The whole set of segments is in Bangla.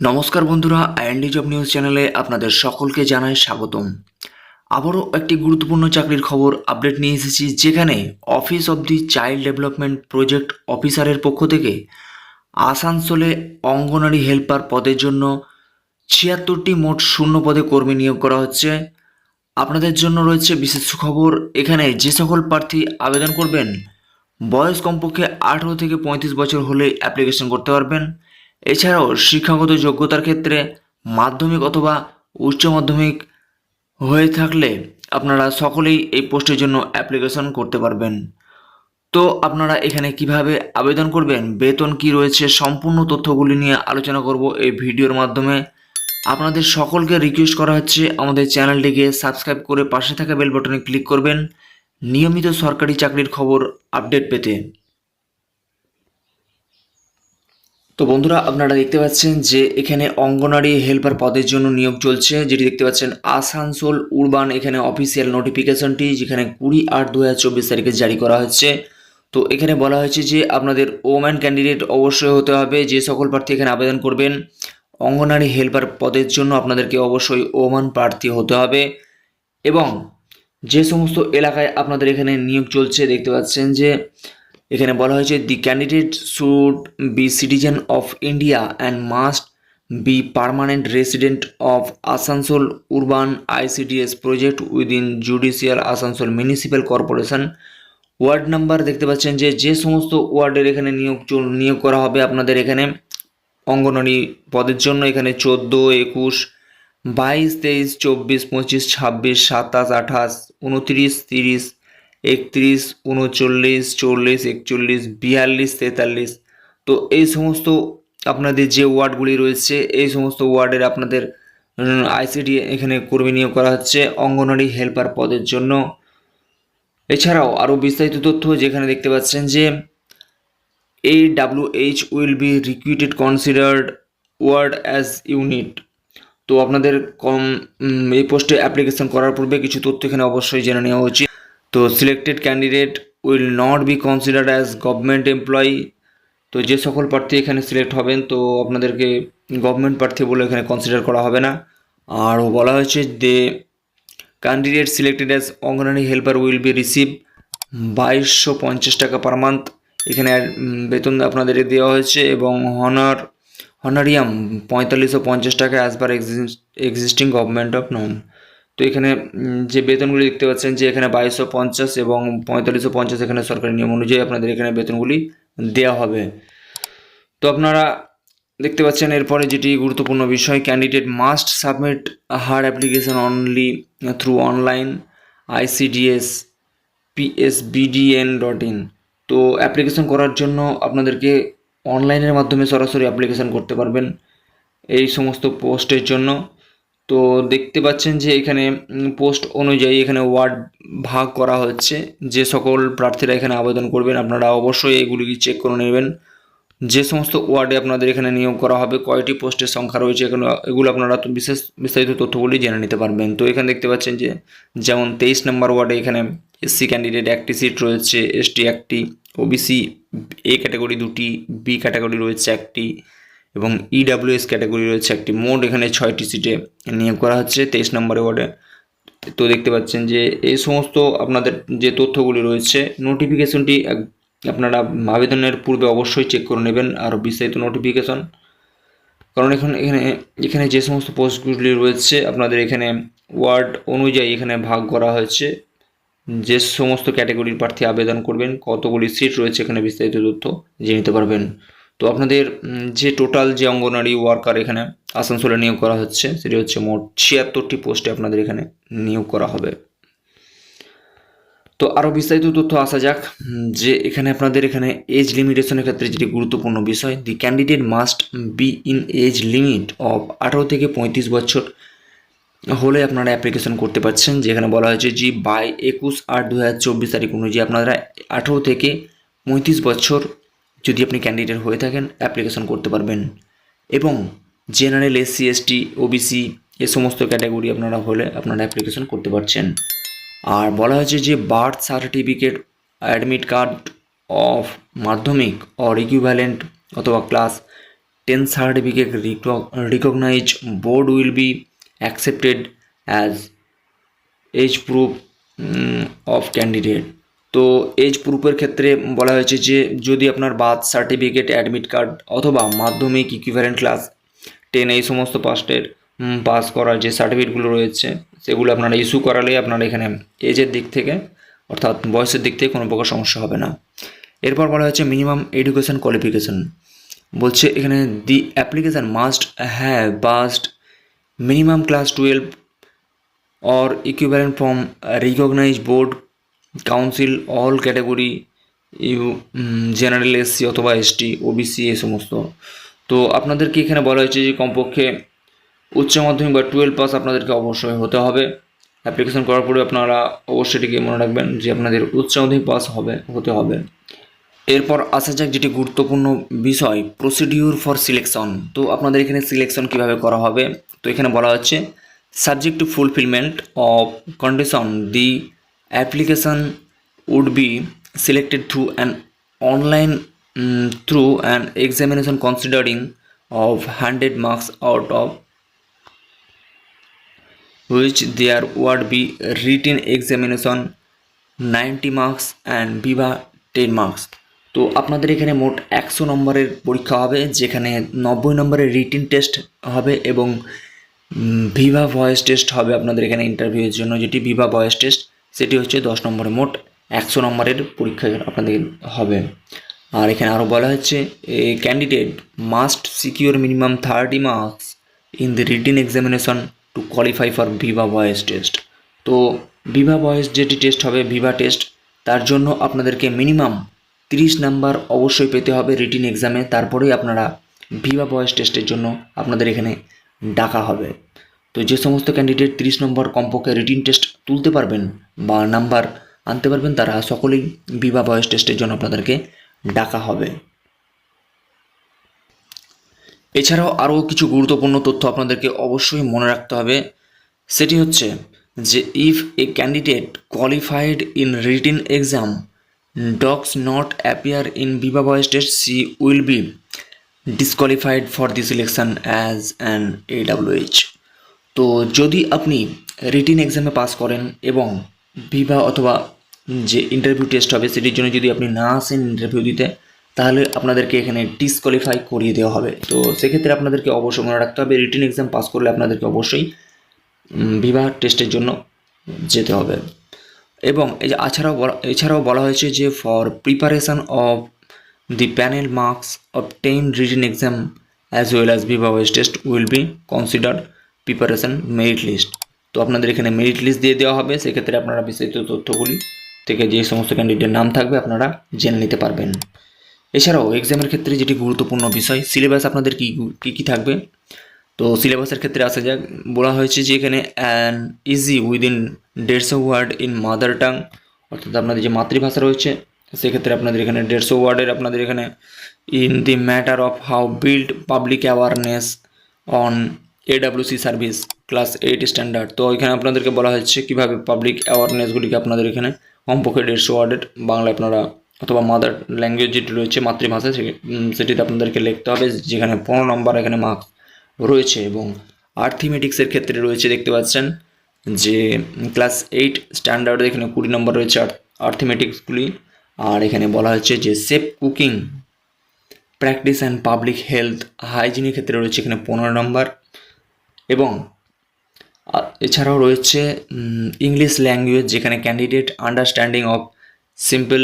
নমস্কার বন্ধুরা, আইএনডি জব নিউজ চ্যানেলে আপনাদের সকলকে জানাই স্বাগতম। আবারও একটি গুরুত্বপূর্ণ চাকরির খবর আপডেট নিয়ে এসেছি, যেখানে office of the child development project অফিসারের পক্ষ থেকে আসানসোলে অঙ্গনারী হেল্পার পদের জন্য ছিয়াত্তরটি মোট শূন্য পদে কর্মী নিয়োগ করা হচ্ছে। আপনাদের জন্য রয়েছে বিশেষ খবর এখানে যে সকল প্রার্থী আবেদন করবেন, বয়স কমপক্ষে আঠেরো থেকে পঁয়ত্রিশ বছর হলে অ্যাপ্লিকেশন করতে পারবেন। এছাড়াও শিক্ষাগত যোগ্যতার ক্ষেত্রে মাধ্যমিক অথবা উচ্চ মাধ্যমিক হয়ে থাকলে আপনারা সকলেই এই পোস্টের জন্য অ্যাপ্লিকেশন করতে পারবেন। তো আপনারা এখানে কীভাবে আবেদন করবেন, বেতন কি রয়েছে, সম্পূর্ণ তথ্যগুলি নিয়ে আলোচনা করব এই ভিডিওর মাধ্যমে। আপনাদের সকলকে রিকোয়েস্ট করা হচ্ছে আমাদের চ্যানেলটিকে সাবস্ক্রাইব করে পাশে থাকা বেল বাটনে ক্লিক করবেন। নিয়মিত সরকারি চাকরির খবর আপডেট পেতে। তো বন্ধুরা, আপনারা দেখতে পাচ্ছেন যে এখানে অঙ্গনারী হেল্পার পদের জন্য নিয়োগ চলছে, যেটি দেখতে পাচ্ছেন আসানসোল উরবান এখানে অফিসিয়াল নোটিফিকেশনটি যেখানে কুড়ি আট দু তারিখে জারি করা হচ্ছে। তো এখানে বলা হয়েছে যে আপনাদের ওম্যান ক্যান্ডিডেট অবশ্যই হতে হবে, যে সকল প্রার্থী এখানে আবেদন করবেন। অঙ্গনারী হেল্পার পদের জন্য আপনাদেরকে অবশ্যই ওমান প্রার্থী হতে হবে এবং যে সমস্ত এলাকায় আপনাদের এখানে নিয়োগ চলছে, দেখতে পাচ্ছেন যে এখানে বলা হয়েছে the candidate should be citizen of India and must be permanent resident of Asansol urban ICDS project within judicial Asansol municipal corporation ward number দেখতে পাচ্ছেন যে যে সমস্ত ওয়ার্ডের এখানে নিয়োগ নিয়োগ করা হবে আপনাদের এখানে অঙ্গনওয়াড়ি পদের জন্য, এখানে চোদ্দ, একুশ, বাইশ, তেইশ, চব্বিশ, পঁচিশ, ছাব্বিশ, সাতাশ, আঠাশ, উনত্রিশ, তিরিশ একত্রিশ, উনচল্লিশ, চল্লিশ, একচল্লিশ, বিয়াল্লিশ, তেতাল্লিশ। তো এই সমস্ত আপনাদের যে ওয়ার্ডগুলি রয়েছে, এই সমস্ত ওয়ার্ডের আপনাদের আইসিডি এখানে কর্মী নিয়োগ করা হচ্ছে অঙ্গনওয়াড়ি হেল্পার পদের জন্য। এছাড়াও আরও বিস্তারিত তথ্য যেখানে দেখতে পাচ্ছেন যে A W H will be recruited considered ward as unit তো আপনাদের কম এই পোস্টে অ্যাপ্লিকেশন করার পূর্বে কিছু তথ্য এখানে অবশ্যই জেনে নেওয়া উচিত। তো selected candidate will not be considered as government employee তো যে সকল প্রার্থী এখানে সিলেক্ট হবেন, তো আপনাদেরকে গভর্নমেন্ট প্রার্থী বলে এখানে কনসিডার করা হবে না। আর বলা হয়েছে the candidate selected as Anganwadi helper will be receive বাইশশো পঞ্চাশ টাকা পার মান্থ এখানে বেতন আপনাদের দেওয়া হয়েছে এবং হনার হনারিয়াম পঁয়তাল্লিশশো পঞ্চাশ টাকা as per existing government of norm তো এখানে যে বেতনগুলি দেখতে পাচ্ছেন যে এখানে বাইশশো পঞ্চাশ এবং পঁয়তাল্লিশশো পঞ্চাশ এখানে সরকারি নিয়ম অনুযায়ী আপনাদের এখানে বেতনগুলি দেওয়া হবে। তো আপনারা দেখতে পাচ্ছেন এরপরে যেটি গুরুত্বপূর্ণ বিষয় candidate must submit her application only through online ICDS PSBDN dot in তো অ্যাপ্লিকেশন করার জন্য আপনাদেরকে অনলাইনের মাধ্যমে সরাসরি অ্যাপ্লিকেশন করতে পারবেন এই সমস্ত পোস্টের জন্য। তো দেখতে পাচ্ছেন যে এখানে পোস্ট অনুযায়ী এখানে ওয়ার্ড ভাগ করা হচ্ছে। যে সকল প্রার্থীরা এখানে আবেদন করবেন, আপনারা অবশ্যই এগুলিকে চেক করে নেবেন। যে সমস্ত ওয়ার্ডে আপনাদের এখানে নিয়োগ করা হবে, কয়টি পোস্টের সংখ্যা রয়েছে এখানে এগুলো আপনারা বিশেষ, বিস্তারিত তথ্যগুলি জেনে নিতে পারবেন। তো এখানে দেখতে পাচ্ছেন যে, যেমন তেইশ নম্বর ওয়ার্ডে এখানে এসসি ক্যান্ডিডেট একটি সিট রয়েছে এসটি একটি ওবিসি এ ক্যাটাগরি দুটি বি ক্যাটাগরি রয়েছে একটি এবং ইডাব্লিউএস ক্যাটাগরি রয়েছে একটি। মোট এখানে ছয়টি সিটে নিয়োগ করা হচ্ছে তেইশ নম্বর ওয়ার্ডে তো দেখতে পাচ্ছেন যে এই সমস্ত আপনাদের যে তথ্যগুলি রয়েছে নোটিফিকেশনটি আপনারা আবেদনের পূর্বে অবশ্যই চেক করে নেবেন আরও বিস্তারিত নোটিফিকেশন কারণ এখন এখানে এখানে যে সমস্ত পোস্টগুলি রয়েছে, আপনাদের এখানে ওয়ার্ড অনুযায়ী এখানে ভাগ করা হয়েছে। যে সমস্ত ক্যাটাগরির প্রার্থী আবেদন করবেন, কতগুলি সিট রয়েছে এখানে বিস্তারিত তথ্য জেনে নিতে পারবেন। তো আপনাদের যে টোটাল যে অঙ্গনারী ওয়ার্কার এখানে আসানসোলে নিয়োগ করা হচ্ছে, সেটি হচ্ছে মোট ছিয়াত্তরটি পোস্টে আপনাদের এখানে নিয়োগ করা হবে। তো আরও বিস্তারিত তথ্য আসা যাক যে এখানে আপনাদের এখানে এজ লিমিটেশনের ক্ষেত্রে যেটি গুরুত্বপূর্ণ বিষয় the candidate must be in age limit of আঠারো থেকে পঁয়ত্রিশ বছর হলে আপনারা অ্যাপ্লিকেশন করতে পারছেন, যেখানে বলা হয়েছে যে বাই একুশ আট দু হাজার চব্বিশ তারিখ অনুযায়ী আপনারা আঠেরো থেকে পঁয়ত্রিশ বছর যদি আপনি ক্যান্ডিডেট হয়ে থাকেন অ্যাপ্লিকেশন করতে পারবেন। এবং জেনারেল এসসি এসটি ওবিসি এ সমস্ত ক্যাটাগরি আপনারা হলে আপনারা অ্যাপ্লিকেশন করতে পারছেন। আর বলা হয়েছে যে birth certificate admit card of Madhyamik or equivalent অথবা class 10 certificate recognized board will be accepted as age proof of candidate তো এজ প্রুফের ক্ষেত্রে বলা হয়েছে যে যদি আপনার বার্থ সার্টিফিকেট অ্যাডমিট কার্ড অথবা মাধ্যমিক ইকুইভ্যালেন্ট ক্লাস টেন এই সমস্ত পাস্টের পাস করার যে সার্টিফিকেটগুলো রয়েছে, সেগুলো আপনারা ইস্যু করালে আপনারা এখানে এজের দিক থেকে, অর্থাৎ বয়সের দিক থেকে কোনো প্রকার সমস্যা হবে না। এরপর বলা হয়েছে মিনিমাম এডুকেশন কোয়ালিফিকেশন বলছে এখানে the application must have passed minimum class twelve or equivalent from recognize recognized board all category you general SC অথবা এসটি ওবিসি এই সমস্ত। তো আপনাদেরকে এখানে বলা হয়েছে যে কমপক্ষে উচ্চ মাধ্যমিক বা টুয়েলভ পাস আপনাদেরকে অবশ্যই হতে হবে। অ্যাপ্লিকেশন করার পরে আপনারা অবশ্যই এটিকে মনে রাখবেন যে আপনাদের উচ্চ মাধ্যমিক পাস হবে, হতে হবে। এরপর আসা যাক যেটি গুরুত্বপূর্ণ বিষয় প্রসিডিউর ফর সিলেকশন তো আপনাদের এখানে সিলেকশন কীভাবে করা হবে? তো এখানে বলা হচ্ছে subject to fulfillment of condition the application would be selected through an online through an examination considering of hundred marks out of which there would be written examination 90 marks and viva 10 marks. তো আপনাদের এখানে মোট একশো নম্বরের পরীক্ষা হবে, যেখানে নব্বই নম্বরের রিটিন টেস্ট হবে এবং ভিভা ভয়েস টেস্ট হবে আপনাদের এখানে ইন্টারভিউয়ের জন্য, যেটি ভিভা ভয়েস টেস্ট সেটি হচ্ছে দশ নম্বরে মোট একশো নম্বরের পরীক্ষা আপনাদের হবে। আর এখানে আরও বলা হচ্ছে, a candidate must secure minimum thirty marks in the written examination to qualify for viva voce test তো ভিভা ভয়েস যেটি টেস্ট হবে ভিভা টেস্ট তার জন্য আপনাদেরকে মিনিমাম তিরিশ নাম্বার অবশ্যই পেতে হবে রিটিন এক্সামে তারপরেই আপনারা ভিভা ভয়েস টেস্টের জন্য আপনাদের এখানে ডাকা হবে। তো যে সমস্ত ক্যান্ডিডেট তিরিশ নম্বর কমপক্ষে রিটিন টেস্ট তুলতে পারবেন বা নাম্বার আনতে পারবেন, তারা সকলেই ভিভা বয়স টেস্টের জন্য আপনাদেরকে ডাকা হবে। এছাড়াও আরও কিছু গুরুত্বপূর্ণ তথ্য আপনাদেরকে অবশ্যই মনে রাখতে হবে। সেটি হচ্ছে যে if a candidate qualified in written exam does not appear in viva voice test she will be disqualified for the selection as an AWH তো যদি আপনি রিটিন এক্সামে পাস করেন এবং ভিভা অথবা যে ইন্টারভিউ টেস্ট হবে, সেটির জন্য যদি আপনি না আসেন ইন্টারভিউ দিতে, তাহলে আপনাদেরকে এখানে ডিসকোয়ালিফাই করিয়ে দেওয়া হবে। তো সেক্ষেত্রে আপনাদেরকে অবশ্যই মনে রাখতে হবে রিটিন এক্সাম পাস করলে আপনাদেরকে অবশ্যই বিবাহ টেস্টের জন্য যেতে হবে। এবং এছাড়াও এছাড়াও বলা হয়েছে যে for preparation of the panel marks obtain written exam as well as viva test will be consider preparation merit list তো আপনাদের এখানে মেরিট লিস্ট দিয়ে দেওয়া হবে, সেক্ষেত্রে আপনারা বিস্তারিত তথ্যগুলি থেকে যে সমস্ত ক্যান্ডিডেটের নাম থাকবে আপনারা জেনে নিতে পারবেন। এছাড়াও এক্সামের ক্ষেত্রে যেটি গুরুত্বপূর্ণ বিষয় সিলেবাস আপনাদের কী কী কী থাকবে? তো সিলেবাসের ক্ষেত্রে আসা যাক, বলা হয়েছে যে এখানে অ্যান ইজি উইদিন দেড়শো ওয়ার্ড ইন মাদার টাং অর্থাৎ আপনাদের যে মাতৃভাষা রয়েছে, সেক্ষেত্রে আপনাদের এখানে দেড়শো ওয়ার্ডের আপনাদের এখানে in the matter of how build public awareness on AWC service class eight standard তো এখানে আপনাদেরকে বলা হচ্ছে কীভাবে পাবলিক অ্যাওয়ারনেসগুলিকে আপনাদের এখানে কমপক্ষে দেড়শো ওয়ার্ডের বাংলা আপনারা অথবা মাদার ল্যাঙ্গুয়েজ যেটি রয়েছে, মাতৃভাষা সেটিতে আপনাদেরকে লিখতে হবে, যেখানে পনেরো নম্বর এখানে মার্কস রয়েছে এবং আর্থিমেটিক্সের ক্ষেত্রে রয়েছে দেখতে পাচ্ছেন যে ক্লাস এইট স্ট্যান্ডার্ড এখানে কুড়ি নম্বর রয়েছে আর্থিমেটিক্সগুলি আর এখানে বলা হচ্ছে যে safe cooking practice and public health হাইজিনের ক্ষেত্রে রয়েছে এখানে পনেরো নম্বর এবং এছাড়াও রয়েছে ইংলিশ ল্যাঙ্গুয়েজ যেখানে candidate understanding of simple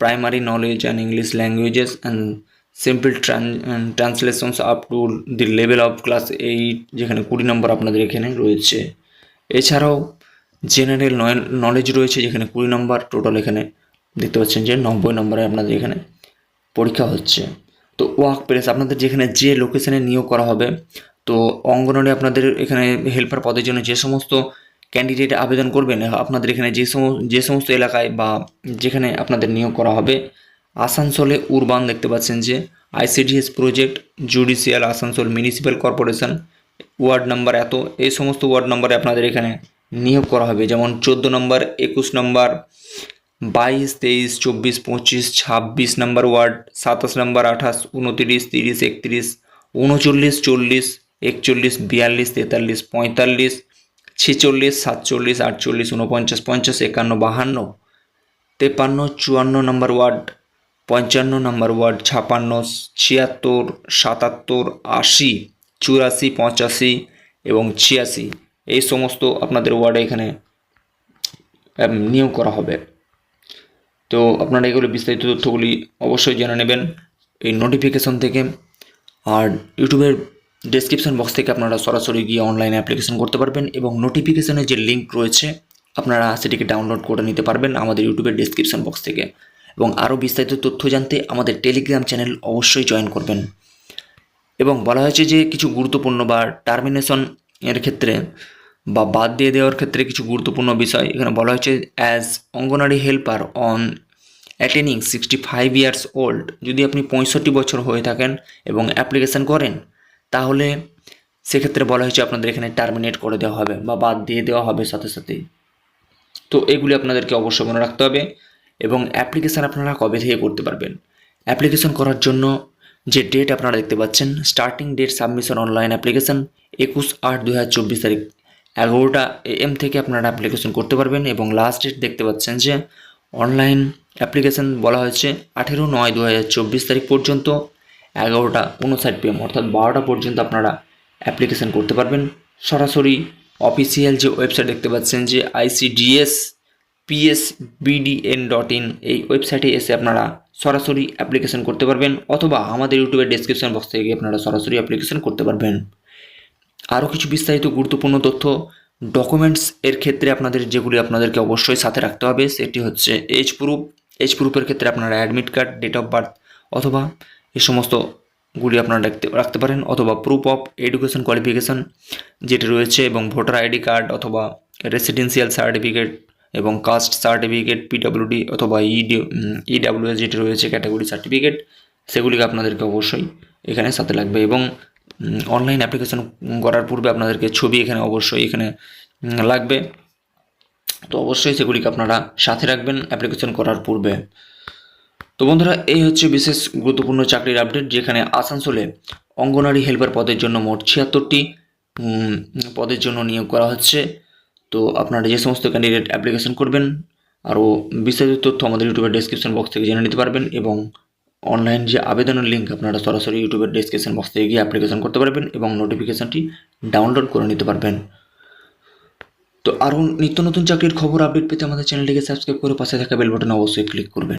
primary knowledge and English languages and simple translations up to the level of class eight যেখানে কুড়ি নম্বর আপনাদের এখানে রয়েছে। এছাড়াও জেনারেল নলেজ রয়েছে যেখানে কুড়ি নম্বর টোটাল এখানে দেখতে পাচ্ছেন যে নব্বই নম্বরে আপনাদের এখানে পরীক্ষা হচ্ছে। তো ওয়ার্ক প্লেস আপনাদের যেখানে যে লোকেশানে নিয়োগ করা হবে তো অঙ্গনওয়াড়ি আপনাদের এখানে হেল্পার পদের জন্য যে সমস্ত ক্যান্ডিডেট আবেদন করবেন আপনাদের এখানে যে সমস্ত যে সমস্ত এলাকায় বা যেখানে আপনাদের নিয়োগ করা হবে, আসানসোলে উরবান দেখতে পাচ্ছেন যে ICDS project judicial Asansol municipal corporation ward number এত, এই সমস্ত ওয়ার্ড নাম্বারে আপনাদের এখানে নিয়োগ করা হবে। যেমন চোদ্দ নম্বর একুশ নম্বর বাইশ, তেইশ, চব্বিশ, পঁচিশ, ছাব্বিশ নম্বর ওয়ার্ড সাতাশ নম্বর আঠাশ, উনতিরিশ, তিরিশ, একত্রিশ, উনচল্লিশ, চল্লিশ একচল্লিশ, বিয়াল্লিশ, তেতাল্লিশ, পঁয়তাল্লিশ, ছেচল্লিশ, সাতচল্লিশ, আটচল্লিশ উনপঞ্চাশ পঞ্চাশ, একান্ন, বাহান্ন, তেপান্ন, চুয়ান্ন নম্বর ওয়ার্ড, পঞ্চান্ন নম্বর ওয়ার্ড, ছাপান্ন, ছিয়াত্তর, সাতাত্তর, আশি, চুরাশি, পঁচাশি এবং ছিয়াশি। এই সমস্ত আপনাদের ওয়ার্ডে এখানে নিয়োগ করা হবে। তো আপনারা এগুলো বিস্তারিত তথ্যগুলি অবশ্যই জেনে নেবেন এই নোটিফিকেশন থেকে। আর ইউটিউবের ডেসক্রিপশন বক্স থেকে আপনারা সরাসরি গিয়ে অনলাইনে অ্যাপ্লিকেশন করতে পারবেন এবং নোটিফিকেশনের যে লিঙ্ক রয়েছে, আপনারা সেটিকে ডাউনলোড করে নিতে পারবেন আমাদের ইউটিউবের ডেসক্রিপশন বক্স থেকে। এবং আরও বিস্তারিত তথ্য জানতে আমাদের টেলিগ্রাম চ্যানেল অবশ্যই জয়েন করবেন। এবং বলা হয়েছে যে কিছু গুরুত্বপূর্ণ বা টার্মিনেশন এর ক্ষেত্রে বা বাদ দিয়ে দেওয়ার ক্ষেত্রে কিছু গুরুত্বপূর্ণ বিষয়। এখানে বলা হয়েছে as Anganwadi helper on attaining sixty five years old যদি আপনি পঁয়ষট্টি বছর হয়ে থাকেন এবং অ্যাপ্লিকেশান করেন তাহলে সেক্ষেত্রে বলা হয়েছে আপনাদের এখানে টার্মিনেট করে দেওয়া হবে বা বাদ দিয়ে দেওয়া হবে সাথে সাথেই। তো এগুলি আপনাদেরকে অবশ্যই মনে রাখতে হবে এবং অ্যাপ্লিকেশান আপনারা কবে থেকে করতে পারবেন? অ্যাপ্লিকেশন করার জন্য যে ডেট আপনারা দেখতে পাচ্ছেন starting date submission online application একুশ আট দু হাজার চব্বিশ তারিখ। এগারোটা এম থেকে আপনারা অ্যাপ্লিকেশন করতে পারবেন এবং লাস্ট ডেট দেখতে পাচ্ছেন যে অনলাইন অ্যাপ্লিকেশন বলা হয়েছে আঠেরো নয় দু হাজার চব্বিশ তারিখ পর্যন্ত এগারোটা উনষাট পিএম অর্থাৎ বারোটা পর্যন্ত আপনারা অ্যাপ্লিকেশন করতে পারবেন। সরাসরি অফিসিয়াল যে ওয়েবসাইট দেখতে পাচ্ছেন যে ICDS PS BDN dot in এই ওয়েবসাইটে এসে আপনারা সরাসরি অ্যাপ্লিকেশন করতে পারবেন, অথবা আমাদের ইউটিউবের ডেসক্রিপশন বক্স থেকে আপনারা সরাসরি অ্যাপ্লিকেশন করতে পারবেন। আরও কিছু বিস্তারিত গুরুত্বপূর্ণ তথ্য ডকুমেন্টস এর ক্ষেত্রে আপনাদের যেগুলি আপনাদেরকে অবশ্যই সাথে রাখতে হবে, সেটি হচ্ছে এজ প্রুফ এজ প্রুফের ক্ষেত্রে আপনারা admit card date of birth অথবা এই সমস্তগুলি আপনারা রাখতে রাখতে পারেন অথবা প্রুফ অফ এডুকেশন কোয়ালিফিকেশান যেটি রয়েছে এবং ভোটার আইডি কার্ড অথবা রেসিডেন্সিয়াল সার্টিফিকেট এবং কাস্ট সার্টিফিকেট পিডব্লিউডি অথবা ইডি ইডাব্লিউএস যেটি রয়েছে ক্যাটাগরি সার্টিফিকেট সেগুলিকে আপনাদেরকে অবশ্যই এখানে সাথে লাগবে এবং অনলাইন অ্যাপ্লিকেশন করার পূর্বে আপনাদেরকে ছবি এখানে অবশ্যই এখানে লাগবে। তো অবশ্যই সেগুলিকে আপনারা সাথে রাখবেন অ্যাপ্লিকেশন করার পূর্বে। তো বন্ধুরা, এই হচ্ছে বিশেষ গুরুত্বপূর্ণ চাকরির আপডেট যেখানে আসানসোলে অঙ্গনারী হেল্পার পদের জন্য মোট ছিয়াত্তরটি পদের জন্য নিয়োগ করা হচ্ছে। তো আপনারা যে সমস্ত ক্যান্ডিডেট অ্যাপ্লিকেশন করবেন, আরও বিস্তারিত তথ্য আমাদের ইউটিউবের ডেসক্রিপশন বক্স থেকে জেনে নিতে পারবেন এবং অনলাইন যে আবেদনের লিঙ্ক আপনারা সরাসরি ইউটিউবের ডেসক্রিপশন বক্স থেকে গিয়ে অ্যাপ্লিকেশন করতে পারবেন এবং নোটিফিকেশনটি ডাউনলোড করে নিতে পারবেন। তো আরও নিত্য নতুন চাকরির খবর আপডেট পেতে আমাদের চ্যানেলটিকে সাবস্ক্রাইব করে পাশে থাকা বেল বাটনে অবশ্যই ক্লিক করবেন।